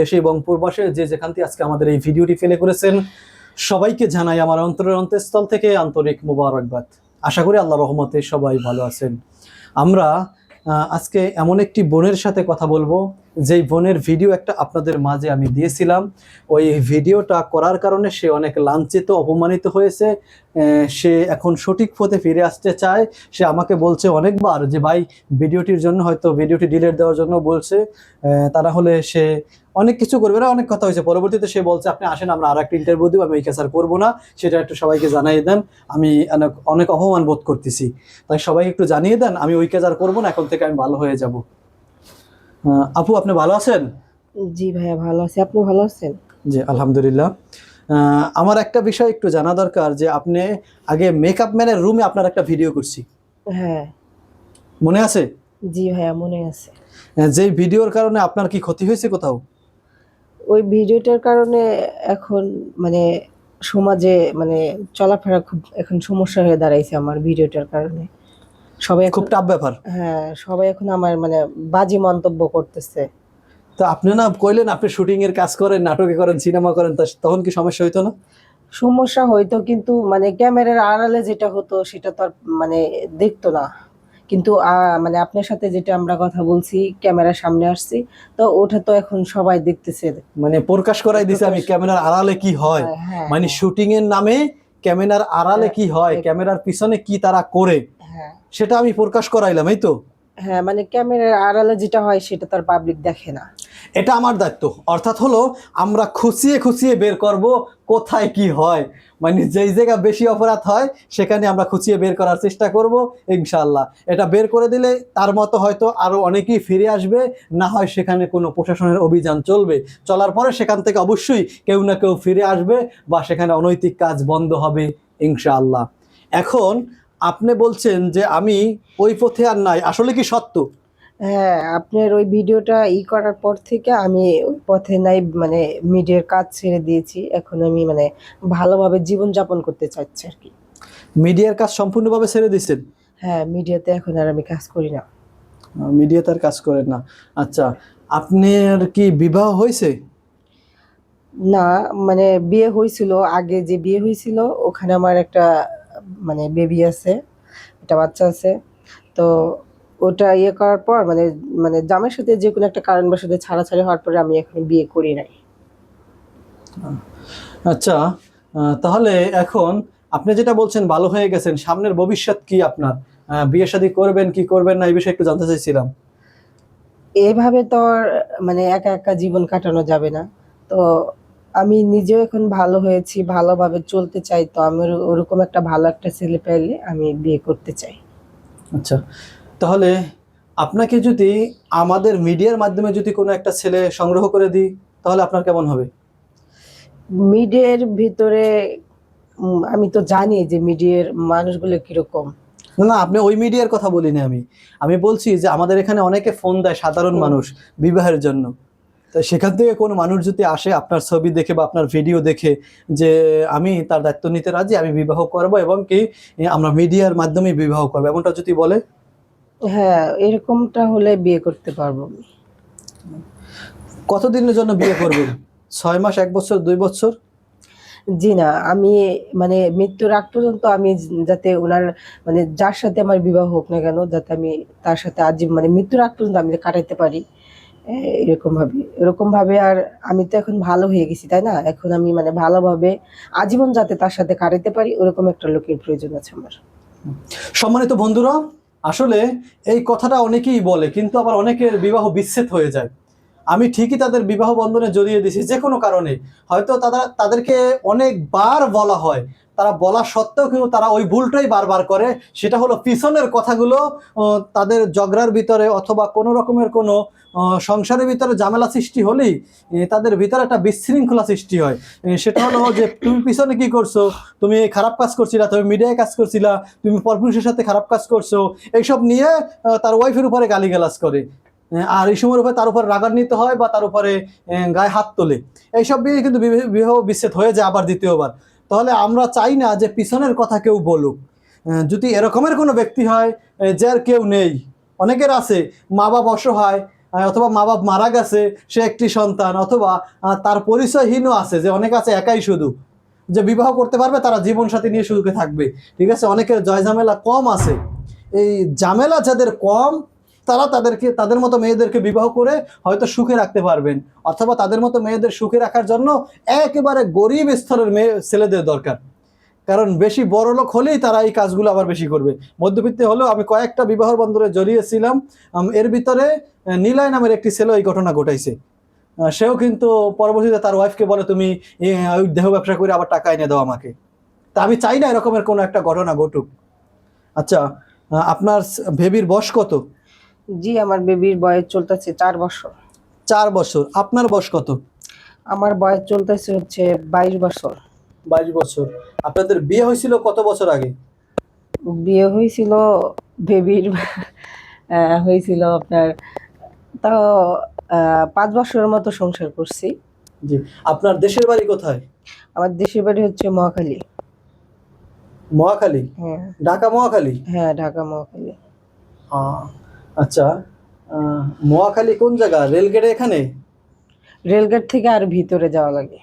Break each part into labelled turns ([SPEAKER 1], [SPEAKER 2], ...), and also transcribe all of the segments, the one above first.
[SPEAKER 1] দেশে এবং পূর্বাসে যে যেখান থেকে আজকে আমাদের এই ভিডিওটি ফেলে করেছেন, সবাইকে জানাই আমার অন্তরের অন্তঃস্থল থেকে আন্তরিক মুবারকবাদ। আশা করি আল্লাহ রহমতে সবাই ভালো আছেন। আমরা আজকে এমন একটি বোনের সাথে কথা বলব যেই বোনের ভিডিও একটা আপনাদের মাঝে আমি দিয়েছিলাম, ওই ভিডিওটা করার কারণে সে অনেক লাঞ্ছিত, অপমানিত হয়েছে। সে এখন সঠিক পথে ফিরে আসতে চায়। সে আমাকে বলছে অনেকবার যে, ভাই, ভিডিওটির জন্য হয়তো ভিডিওটি ডিলেট দেওয়ার জন্য বলছে। তা না হলে সে অনেক কিছু করবে না, অনেক কথা হয়েছে। পরবর্তীতে সে বলছে, আপনি আসেন, আমরা আর একটা ইন্টারভিউ দিব, আমি এই কাজ আর করব না। সেটা একটু সবাইকে জানিয়ে দেন। আমি অনেক অনেক অপমান বোধ করতেছি। তাই সবাই একটু জানিয়ে দেন, আমি ওই কাজ আর করব না, এখন থেকে আমি ভালো হয়ে যাব। আপু আপনি ভালো আছেন?
[SPEAKER 2] জি ভাইয়া ভালো আছি। আপনি ভালো আছেন?
[SPEAKER 1] জি আলহামদুলিল্লাহ। আমার একটা বিষয় একটু জানা দরকার যে আপনি আগে মেকআপ ম্যানের রুমে আপনার একটা ভিডিও করছি।
[SPEAKER 2] হ্যাঁ।
[SPEAKER 1] মনে আছে?
[SPEAKER 2] জি ভাইয়া মনে আছে।
[SPEAKER 1] যেই ভিডিওর কারণে আপনার কি ক্ষতি হয়েছে কোথাও?
[SPEAKER 2] ওই ভিডিওটার কারণে এখন মানে সমাজে মানে চলাফেরা খুব এখন সমস্যা হয়ে দাঁড়াইছে আমার ভিডিওটার কারণে। সবাই
[SPEAKER 1] খুব টাফ ব্যাপার।
[SPEAKER 2] হ্যাঁ সবাই এখন আমার মানে বাজে মন্তব্য করতেছে।
[SPEAKER 1] তো আপনি না কইলেন আপনি শুটিং এর কাজ করেন নাটকে করেন সিনেমা করেন তখন কি সমস্যা হইতো না?
[SPEAKER 2] সমস্যা হয়তো কিন্তু মানে ক্যামেরার আড়ালে যেটা হতো সেটা তো আর মানে দেখতো না। কিন্তু মানে আপনার সাথে যেটা আমরা কথা বলছি ক্যামেরার সামনে আসছি তো ওটা তো এখন সবাই দেখতেছে।
[SPEAKER 1] মানে প্রকাশ করাই দিছে আমি ক্যামেরার আড়ালে কি হয়?
[SPEAKER 2] হ্যাঁ
[SPEAKER 1] মানে শুটিং এর নামে ক্যামেরার আড়ালে কি হয়? ক্যামেরার পিছনে কি তারা করে?
[SPEAKER 2] হ্যাঁ
[SPEAKER 1] সেটা আমি প্রকাশ করাইলাম এই তো?
[SPEAKER 2] হ্যাঁ মানে ক্যামেরার আড়ালে যেটা হয় সেটা তার পাবলিক দেখে না।
[SPEAKER 1] এটা আমার দায়িত্ব। অর্থাৎ হলো আমরা খুঁচিয়ে খুঁচিয়ে বের করব কোথায় কি হয়। মানে যেই জায়গা বেশি অপরাধ হয় সেখানে আমরা খুঁচিয়ে বের করার চেষ্টা করব ইনশাআল্লাহ। এটা বের করে দিলে তার মতো হয়তো আরও অনেকেই ফিরে আসবে না হয় সেখানে কোনো প্রশাসনের অভিযান চলবে। চলার পরে সেখান থেকে অবশ্যই কেউ না কেউ ফিরে আসবে বা সেখানে অনৈতিক কাজ বন্ধ হবে ইনশাআল্লাহ। এখন আপনি বলছেন যে আমি ওই পথে আর নাই। আসলে কি সত্য?
[SPEAKER 2] হ্যাঁ আপনার ওই ভিডিওটা ই করার পর থেকে আমি ওই পথে নাই মানে মিডিয়ার কাজ ছেড়ে দিয়েছি। এখন আমি মানে ভালোভাবে জীবনযাপন করতে চাচ্ছি আর কি।
[SPEAKER 1] মিডিয়ার কাজ সম্পূর্ণভাবে ছেড়ে দিচ্ছেন
[SPEAKER 2] হ্যাঁ মিডিয়াতে এখন আর আমি কাজ করি না।
[SPEAKER 1] মিডিয়াতে আর কাজ করেন না। আচ্ছা আপনার কি বিবাহ হয়েছে?
[SPEAKER 2] না মানে বিয়ে হয়েছিল আগে যে বিয়ে হয়েছিল ওখানে আমার একটা মানে বেবি আছে একটা বাচ্চা আছে তো ওটা ইয়ে করার পর মানে মানে জামের সাথে যে কোনো একটা কারণবশত ছাড়াছাড়ি হওয়ার পরে আমি এখন বিয়ে করি নাই।
[SPEAKER 1] আচ্ছা তাহলে এখন আপনি যেটা বলছেন ভালো হয়ে গেছেন সামনের ভবিষ্যৎ কি আপনার? বিয়ে শাদী করবেন কি করবেন না এই বিষয়ে একটু জানতে চাইছিলাম।
[SPEAKER 2] এভাবে তো মানে একা একা জীবন কাটানো যাবে না। তো আমি নিজেও এখন ভালো হয়েছি ভালোভাবে চলতে চাই তো আমি ওরকম একটা ভালো একটা ছেলে পেলে আমি বিয়ে করতে চাই।
[SPEAKER 1] আচ্ছা তাহলে আপনাকে যদি আমাদের মিডিয়ার মাধ্যমে যদি কোনো একটা ছেলে সংগ্রহ করে দিই তাহলে আপনার কেমন হবে?
[SPEAKER 2] মিডিয়ার ভিতরে আমি তো জানি যে মিডিয়ার মানুষগুলো কীরকম।
[SPEAKER 1] না না আপনি ওই মিডিয়ার কথা বলিনি আমি। আমি বলছি যে আমাদের এখানে অনেকে ফোন দেয় সাধারণ মানুষ বিবাহের জন্য। তো সেখান থেকে কোনো মানুষ যদি আসে আপনার ছবি দেখে বা আপনার ভিডিও দেখে যে আমি তার দায়িত্ব নিতে রাজি আমি বিবাহ করব এবং কি আমরা মিডিয়ার মাধ্যমে বিবাহ করব এমনটা যদি বলে?
[SPEAKER 2] হ্যাঁ এরকমটা হলে বিয়ে করতে পারব।
[SPEAKER 1] কতদিনের জন্য বিয়ে করবেন? ছয় মাস এক বছর দুই বছর?
[SPEAKER 2] জি না আমি মানে মৃত্যুর আগ পর্যন্ত আমি যাতে ওনার মানে যার সাথে আমার বিবাহ হোক না কেন যাতে আমি তার সাথে আজীব মানে মৃত্যুর আগ পর্যন্ত আমি কাটাইতে পারি। এ, এরকম ভাবে এরকম ভাবে আর আমি তো এখন ভালো হয়ে গেছি তাই না? এখন আমি মানে ভালোভাবে আজীবন যাতে তার সাথে কাটাইতে পারি ওরকম একটা লোকের প্রয়োজন আছে আমার।
[SPEAKER 1] সম্মানিত বন্ধুরা আসলে এই কথাটা অনেকেই বলে কিন্তু আবার অনেকের বিবাহ বিচ্ছেদ হয়ে যায়। আমি ঠিকই তাদের বিবাহ বন্ধনে জড়িয়ে দিছি যে কোনো কারণে। হয়তো তারা তাদেরকে অনেকবার বলা হয় তারা বলা সত্ত্বেও কিন্তু তারা ওই ভুলটাই বারবার করে। সেটা হলো পিছনের কথাগুলো তাদের জগরার ভিতরে অথবা কোনো রকমের কোনো সংসারের ভিতরে ঝামেলা সৃষ্টি হলেই তাদের ভিতরে একটা বিশৃঙ্খলা সৃষ্টি হয়। সেটা হলো যে, তুমি পিছনে কি করছ? তুমি খারাপ কাজ করছিলা, তুমি মিডিয়ায় কাজ করছিলা, তুমি পরপুরুষের সাথে খারাপ কাজ করছ, এইসব নিয়ে তার ওয়াইফের উপরে গালিগালাজ করে। আর এই সময়ের উপরে তার উপরে রাগান্বিত হয় বা তার উপরে গায়ে হাত তোলে। এইসব নিয়ে কিন্তু বিবাহ- বিবাহ বিচ্ছেদ হয়ে যায় আবার দ্বিতীয়বার। তাহলে আমরা চাই না যে পিছনের কথা কেউ বলুক। যদি এরকমের কোনো ব্যক্তি হয় যার কেউ নেই। অনেকের আছে, মা বাবা অসহায় অথবা মা বাপ মারা গেছে, সে একটি সন্তান, অথবা তার পরিচয়হীনও আছে, যে অনেক আছে একাই শুধু। যে বিবাহ করতে পারবে, তারা জীবন সাথী নিয়ে সুখে থাকবে। ঠিক আছে? অনেকের জয় ঝামেলা কম আছে। এই ঝামেলা যাদের কম তারা তাদেরকে, তাদের মতো মেয়েদেরকে বিবাহ করে হয়তো সুখে রাখতে পারবেন। অথবা তাদের মতো মেয়েদের সুখে রাখার জন্য একেবারে গরিব স্তরের মেয়ে, ছেলেদের দরকার। কারণ বেশি বড় লোক হলেই তারা এই কাজগুলো আবার বেশি করবে। মধ্যবিত্ত হলেও আমি কয়েকটা বিবাহ বন্ধনে জড়িয়েছিলাম। এর ভিতরে নীলায় নামের একটি ছেলে এই ঘটনা ঘটাইছে। সেও কিন্তু পরবর্তীতে তার ওয়াইফকে বলে, তুমি ওই দেহ ব্যবসা করে আবার টাকা এনে দাও আমাকে। তা আমি চাই না এরকমের কোনো একটা ঘটনা ঘটুক। আচ্ছা আপনার ভেবির বয়স কত?
[SPEAKER 2] জি আমার বেবির বয়স চলতেছে চার বছর।
[SPEAKER 1] চার বছর। আপনার বয়স কত?
[SPEAKER 2] আমার বয়স চলতেছে হচ্ছে বাইশ বছর।
[SPEAKER 1] বাইশ বছর। আপনাদের বিয়ে হয়েছিল কত বছর আগে?
[SPEAKER 2] বিয়ে হয়েছিল বেবির হয়েছিল আপনার তাও পাঁচ বছরের মতো সংসার করছি।
[SPEAKER 1] জি। আপনার দেশের বাড়ি কোথায়?
[SPEAKER 2] আমার দেশের বাড়ি হচ্ছে মহাখালী।
[SPEAKER 1] মহাখালী?
[SPEAKER 2] হ্যাঁ।
[SPEAKER 1] ঢাকা মহাখালী?
[SPEAKER 2] হ্যাঁ ঢাকা মহাখালী।
[SPEAKER 1] আহ, আচ্ছা আহ, মহাখালী কোন জায়গা? রেলগেটে এখানে?
[SPEAKER 2] রেলগেট থেকে আর ভিতরে যাওয়া লাগে।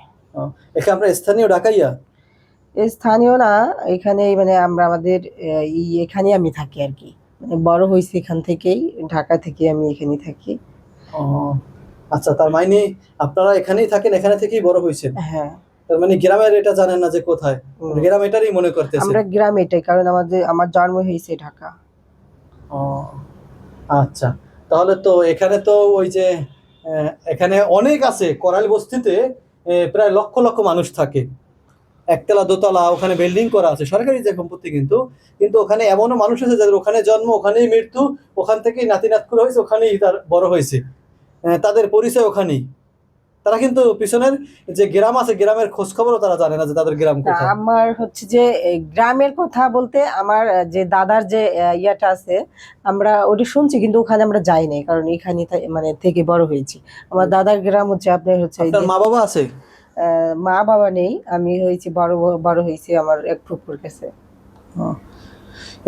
[SPEAKER 1] এখানে আমরা স্থানীয় ঢাকাইয়া
[SPEAKER 2] এই স্থানীয় না এখানে মানে আমরা আমাদের আহ, ই এখানে আমি থাকি আর কি। মানে বড় হয়েছি এখান থেকেই ঢাকা থেকে আমি এখানে থাকি।
[SPEAKER 1] আচ্ছা তার মানে আপনারা এখানেই থাকেন এখানে থেকেই বড় হয়েছেন?
[SPEAKER 2] হ্যাঁ।
[SPEAKER 1] তার মানে গ্রামের এটা জানেন না যে কোথায়? গ্রাম এটারই মনে করতেছে
[SPEAKER 2] আমরা গ্রাম এটাই কারণ আমাদের আমার জন্ম হয়েছে ঢাকা।
[SPEAKER 1] ও, আচ্ছা তাহলে তো এখানে তো ওই যে এখানে অনেক আছে করাল বস্তিতে প্রায় লক্ষ লক্ষ মানুষ থাকে। একতলা, দোতলা, ওখানে বিল্ডিং করা আছে, সরকারি যে সম্পত্তি কিন্তু কিন্তু ওখানে এমনও মানুষ আছে যাদের ওখানে জন্ম, ওখানেই মৃত্যু, ওখান থেকেই নাতি নাতকুরা হয়েছে, ওখানেই তার বড় হয়েছে। তাদের পরিচয় ওখানেই। তারা কিন্তু পিছনের যে গ্রাম আছে গ্রামের খোঁজ খবরও তারা জানে না যে তাদের গ্রাম কোথায়।
[SPEAKER 2] আমার হচ্ছে যে গ্রামের কথা বলতে আমার যে দাদার যে ইয়াটা আছে আমরা ওটা শুনছি কিন্তু ওখানে আমরা যাই নাই কারণ এখানে মানে থেকে বড় হয়েছি। আমার দাদার গ্রাম হচ্ছে আপনার হচ্ছে
[SPEAKER 1] মা বাবা আছে?
[SPEAKER 2] মা বাবা নেই আমি হয়েছি বড় বড় হয়েছি আমার এক ফুপুর কাছে।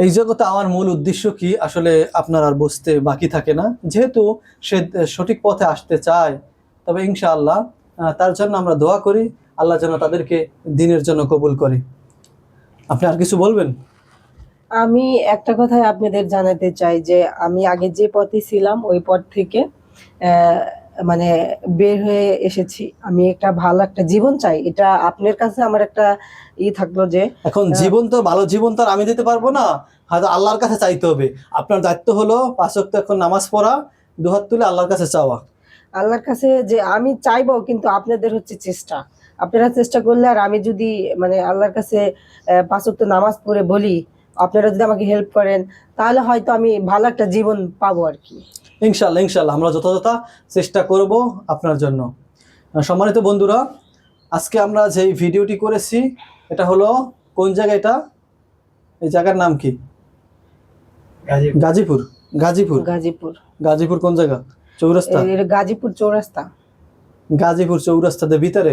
[SPEAKER 1] এই জগতে আমার মূল উদ্দেশ্য কি? আসলে আপনার আর বুঝতে বাকি থাকে না। যেহেতু সে সঠিক পথে আসতে চায় তবে ইনশাআল্লাহ তার জন্য আমরা দোয়া করি আল্লাহ যেন তাদেরকে দিনের জন্য কবুল করে। আপনি আর কিছু বলবেন?
[SPEAKER 2] আমি একটা কথাই আপনাদের জানাতে চাই যে আমি আগে যে পথে ছিলাম ওই পথ থেকে মানে বের হয়ে এসেছি। আমি একটা ভালো একটা জীবন চাই। এটা আপনার কাছে আমার একটা ই থাকল যে
[SPEAKER 1] এখন জীবন তো ভালো জীবন তো আমি দিতে পারব না। হয়তো আল্লাহর কাছে চাইতে হবে। আপনার দায়িত্ব হলো পাঁচ ওয়াক্ত এখন নামাজ পড়া দুহাত তুলে আল্লাহর কাছে চাওয়া।
[SPEAKER 2] আল্লাহর কাছে যে আমি চাইব কিন্তু আপনাদের হচ্ছে চেষ্টা। আপনারা চেষ্টা করলে আর আমি যদি মানে আল্লাহর কাছে আহ, পাঁচ ওয়াক্ত নামাজ পড়ে বলি আপনারা যদি আমাকে হেল্প করেন তাহলে হয়তো আমি ভালো একটা জীবন পাবো আর কি।
[SPEAKER 1] ইনশাল্লাহ ইনশাল্লাহ আমরা যথাযথ চেষ্টা করব আপনার জন্য। সম্মানিত বন্ধুরা আজকে আমরা যে ভিডিওটি করেছি এটা হলো কোন জায়গা এটা? এই জায়গার নাম কি? গাজীপুর। গাজীপুর।
[SPEAKER 2] গাজীপুর।
[SPEAKER 1] গাজীপুর কোন জায়গা? চৌরাস্তা?
[SPEAKER 2] গাজীপুর চৌরাস্তা।
[SPEAKER 1] গাজীপুর চৌরাস্তাদের ভিতরে?